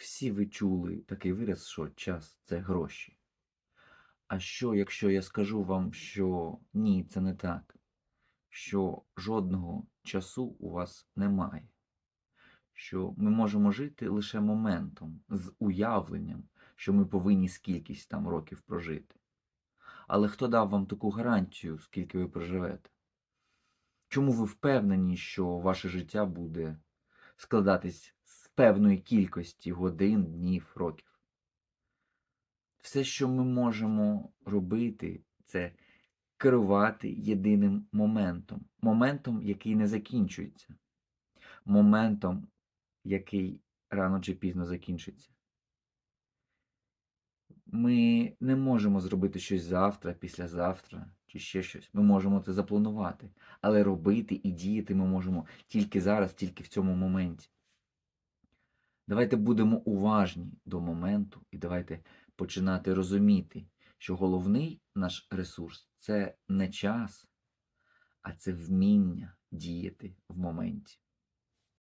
Всі ви чули такий вираз, що час це гроші. А що, якщо я скажу вам, що ні, це не так, що жодного часу у вас немає, що ми можемо жити лише моментом, з уявленням, що ми повинні скількись там років прожити. Але хто дав вам таку гарантію, скільки ви проживете? Чому ви впевнені, що ваше життя буде складатись з певної кількості годин, днів, років? Все, що ми можемо робити, це керувати єдиним моментом, моментом, який не закінчується, моментом, який рано чи пізно закінчиться. Ми не можемо зробити щось завтра, післязавтра чи ще щось. Ми можемо це запланувати, але робити і діяти ми можемо тільки зараз, тільки в цьому моменті. Давайте будемо уважні до моменту і давайте починати розуміти, що головний наш ресурс це не час, а це вміння діяти в моменті.